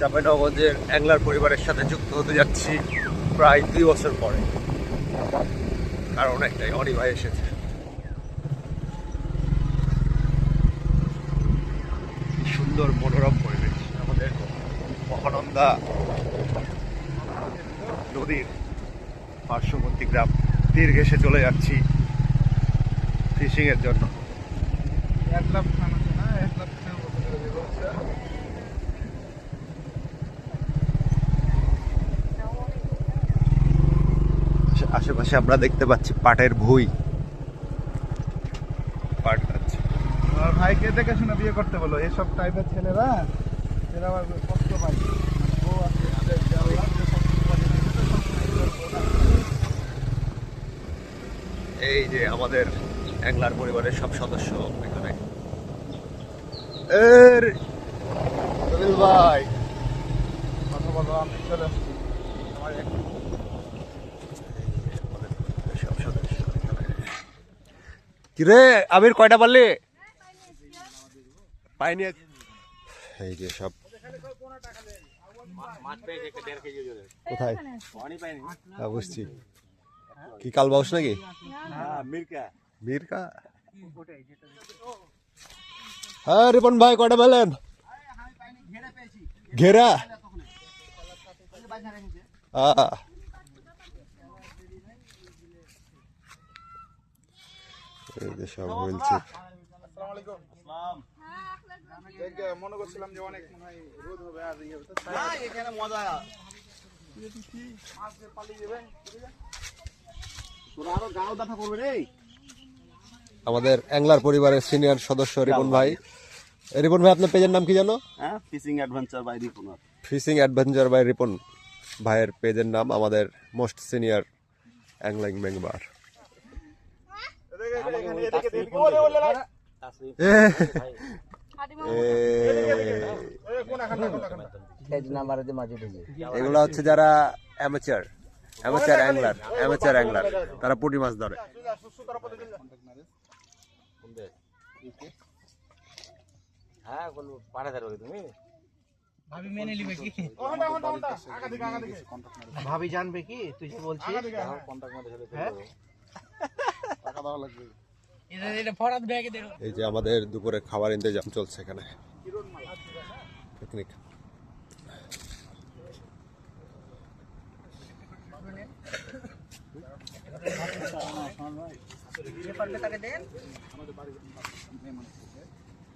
চাঁপাইনবাবগঞ্জের অ্যাংলার পরিবারের সাথে যুক্ত হতে যাচ্ছি প্রায় দুই বছর পরে। কারণ একটাই অনি ভাই এসেছে। সুন্দর মনোরম পরিবেশ আমাদের মহানন্দা নদীর পার্শ্ববর্তী গ্রাম। তীর ঘেসে চলে যাচ্ছি ফিশিংয়ের জন্য এক লাখ খান আছে না এক লাখ খান আশেপাশে আমরা দেখতে পাচ্ছি পাটের ভুই। পাট গাছ আমার ভাইকে দেখে শুনে বিয়ে করতে বলো এসব টাইপের ছেলেরা এরা আবার কষ্ট পায়। এই যে আমাদের অ্যাংলার পরিবারের সব সদস্য এখানে। এর! ভাই কথা বলো আমি চলে আসছি। আমার এক সব সদস্য এখানে। কিরে আবির কয়টা পারলি? পাইনি এই যে সব। কোথায়? হ্যাঁ, বুঝছি। কি কাল বাউস নাকি? হ্যাঁ রিপন ভাই কয়টা পেলেন ঘেরা। আহ, এই যে সব বলছি আসসালামু। আলাইকুম দেখে মনে করছিলাম যে অনেক রোদ হবে আর ইয়ে এখানে মজা রে। আমাদের অ্যাংলার পরিবারের সিনিয়র সদস্য রিপন ভাই। রিপন ভাই আপনার পেজের নাম কি জানো হ্যাঁ ফিশিং অ্যাডভেঞ্চার বাই রিপুনার ফিশিং অ্যাডভেঞ্চার বাই রিপন ভাইয়ের পেজের নাম আমাদের মোস্ট সিনিয়র অ্যাংলিং মেম্বার এখানে এদিকে এদিকে ওরে ওরে ওরে কোন এখানে কোন এখানে এগুলো হচ্ছে যারা amateur amateur angler amateur angler তারা পুঁটি মাছ ধরে। হন্ডা আগা দিকে আগা দিকে ভাবি জানবে কি? তুই কি বলছিস? হ্যাঁ? এই যে আমাদের দুপুরে খাবার ইন্তজাম চলছে এখানে। পিকনিক।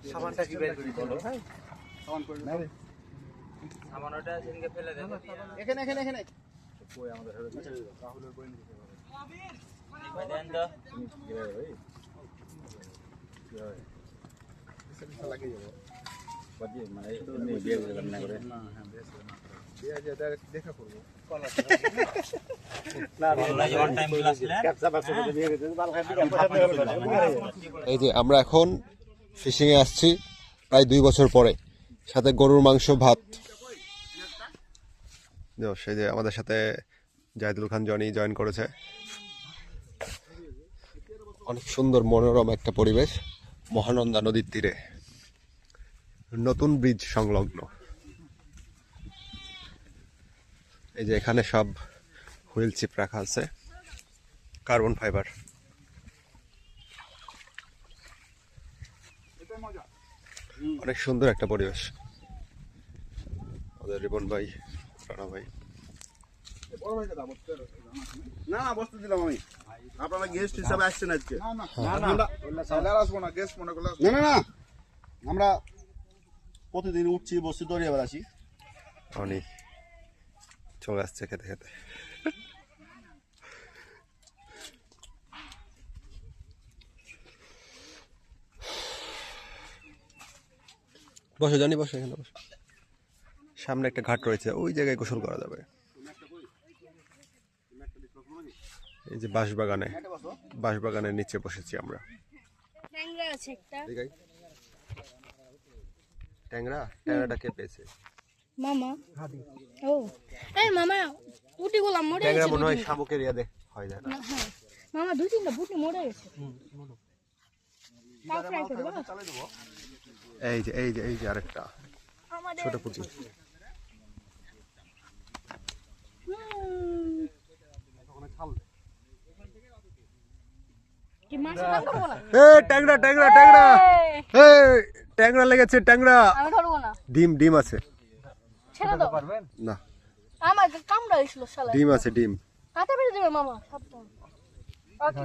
সামানটা কি বের করি বলো? এখানে এখানে এখানে। দেখা করব এই যে আমরা এখন ফিশিং এ আসছি, প্রায় দুই বছর পরে। সাথে গরুর মাংস, ভাত। সেই যে আমাদের সাথে জাহিদুল খান জনি জয়েন করেছে। অনেক সুন্দর মনোরম একটা পরিবেশ মহানন্দা নদীর তীরে। নতুন ব্রিজ সংলগ্ন। এই যে এখানে সব হুইল চিপ রাখা আছে। Carbon fibre. অনেক সুন্দর একটা পরিবেশ। আমাদের রিপন ভাই, রানা ভাই। না না বসতে দিলাম আমি। আপনারা গেস্ট হিসাবে আসছেন আজকে। না না না মনে আমরা প্রতিদিন উঠছি বসছি দড়িয়ে বেড়াচ্ছি। অনি চলে আসছে খেতে খেতে। বসো জানি বসো এখানে বসো। সামনে একটা ঘাট রয়েছে ওই জায়গায় গোসল করা যাবে। এই যে বাঁশবাগানে বাঁশবাগানের নিচে বসেছি আমরা। ট্যাংরা ট্যাংরাটা কে পেয়েছে? মামা। ও। মামা হয় না। মামা দুই এই যে এই যে এই যে আরেকটা। ছোট এ ট্যাংরা ট্যাংরা ট্যাংরা এ ট্যাংরা লেগেছে ট্যাংরা আমি ধরবো না ডিম ডিম আছে ছেড়ে দাও না আমার কামড়া হয়েছিল শালা ডিম আছে ডিম হাতে বেঁধে দেবে মামা সাবধান ওকে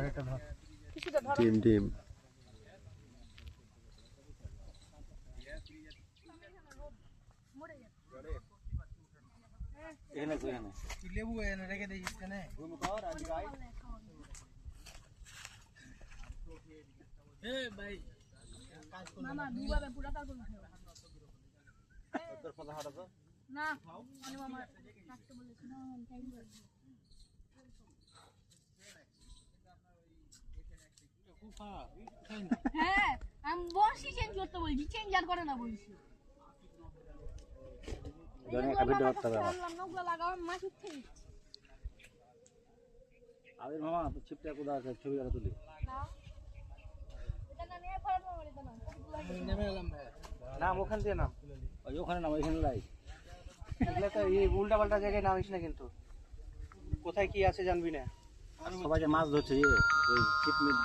কিছুটা ধরো ডিম ডিম লেবু এনে রেখে দিয়েছিস কেন মামা দুবারে পুরা তার করে না আমি মামা রাখতে বলেছি না হ্যাঁ আমি বলছি চেঞ্জ করতে বলছি চেঞ্জ আর করে না বলছি। আবির মামা ছিপটা কোথা আছে? ছবি তুলি। না এটা না নিয়ে ফেরত মামা এটা না কতগুলো লাগে? নাম ওখান দিয়ে নাম। ওই ওখানে নাম ওইখানে লাই। এগুলো তো এই উল্টা পাল্টা জায়গায় নামিস না কিন্তু। কোথায় কি আছে জানবি না। সবাই যে মাছ ধরছে ইয়ে ওই ছিপ মিট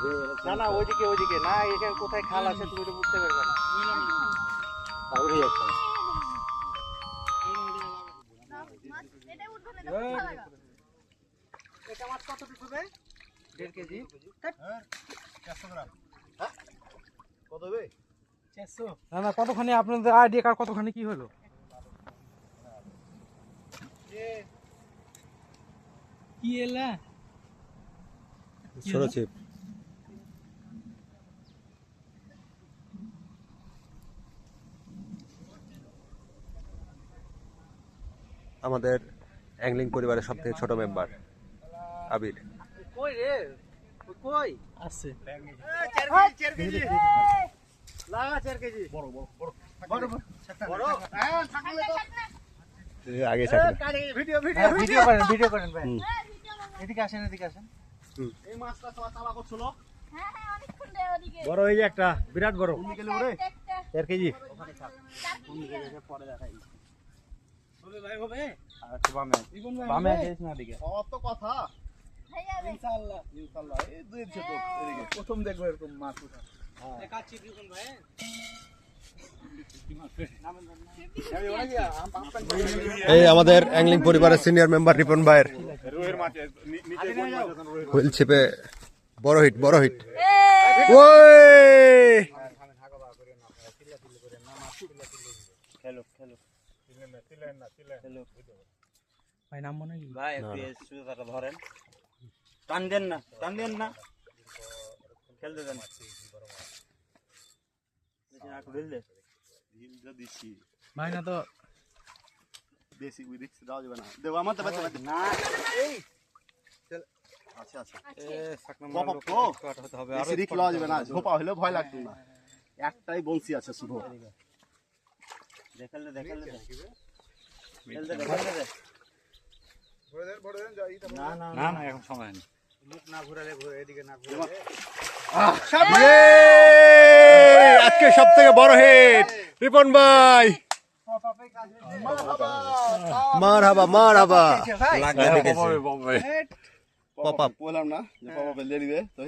না না ওইদিকে ওইদিকে। না এখানে কোথায় খাল আছে তুমি তো বুঝতে পারবে না। উঠে যাচ্ছে। এটা মাছ কত পিস হবে? দেড় কেজি। কত হবে? না না কতখানি আপনাদের আইডিয়া কার কতখানি কি হলো? কি এলা? ছোট আমাদের অ্যাংলিং পরিবারের সব থেকে ছোট মেম্বার আবির। কই রে? কই? আছে। ভিডিও করেন ভাই হ্যাঁ। এদিকে আসেন এই মাছটা করছিল হ্যাঁ, হ্যাঁ। বড় হয়ে প্রথম দেখব এরকম মাছ উঠা এই আমাদের অ্যাংলিং পরিবারের সিনিয়র মেম্বার রিপন ভাইয়ের হুইল ছিপে বড় হিট বড় হিট ওই খেলো খেলো ভাই নাম মনে ভাই ধরেন টান দেন না টান দেন না খেলতে দেন। একটু ঢিল দে। ঢিলটা দিচ্ছি। ভাই না তো বেশি উই রিক্স দেওয়া যাবে না। দেবো আমার তো বেঁচে বেঁচে। না আচ্ছা আচ্ছা। সাকনা পপ আপ তো। হতে হবে বেশি রিক্স দেওয়া যাবে না। ঝোপা হলে ভয় লাগতো না। একটাই বংশী আছে শুধু দেখাল দেখাল দে না না না না এখন সময় নেই মুখ না ঘুরালে ঘুরে এদিকে না ঘুরালে! আজকে সব থেকে বড় হিট রিপন ভাই। মার হাবা মার হাবা বললাম না যে পপ দিবে তো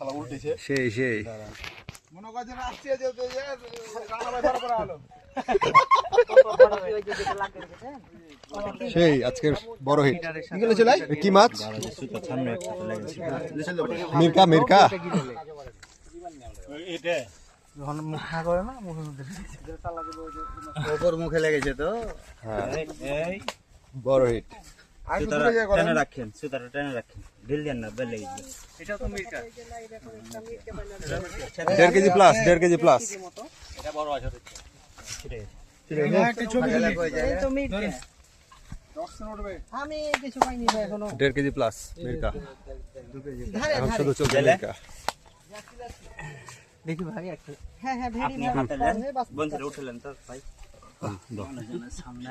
শালা উল্টেছে। সেই সেই। মনে আসছে যে ধরা পড়া হলো। সেই আজকের বড় হিট কি মাছ? মির্কা মির্কা। যখন মুখ লেগেছে তো। হ্যাঁ। বড় হিট টেনে রাখেন সুতারা টেনে রাখেন। ঢিল দেন না বেল লেগে তো মির্কা। দেড় কেজি প্লাস দেড় কেজি প্লাস এটা বড় আছে আমি কিছু পাইনি এখনও। দেড় কেজি প্লাস মির্কা। এখন শুধু চলছে মির্কা। দেখি ভাই একটা। হ্যাঁ হ্যাঁ ভেরি বন্ধুরা উঠলেন তো ভাই। সামনে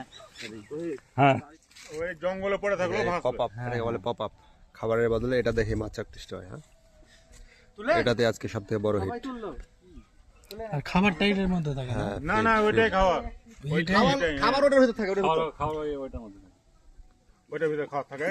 পপ আপ এটাকে বলে পপ আপ খাবারের বদলে এটা দেখে মাছ আকৃষ্ট হয় হ্যাঁ। এটাতে আজকে সব থেকে বড় হিট আর খাবার টাইটের মধ্যে থাকে হ্যাঁ না না ওইটাই খাওয়া। খাবার ওটার ভিতরে থাকে ওটার ভিতরে। ওইটার ভিতরে খাওয়া থাকে?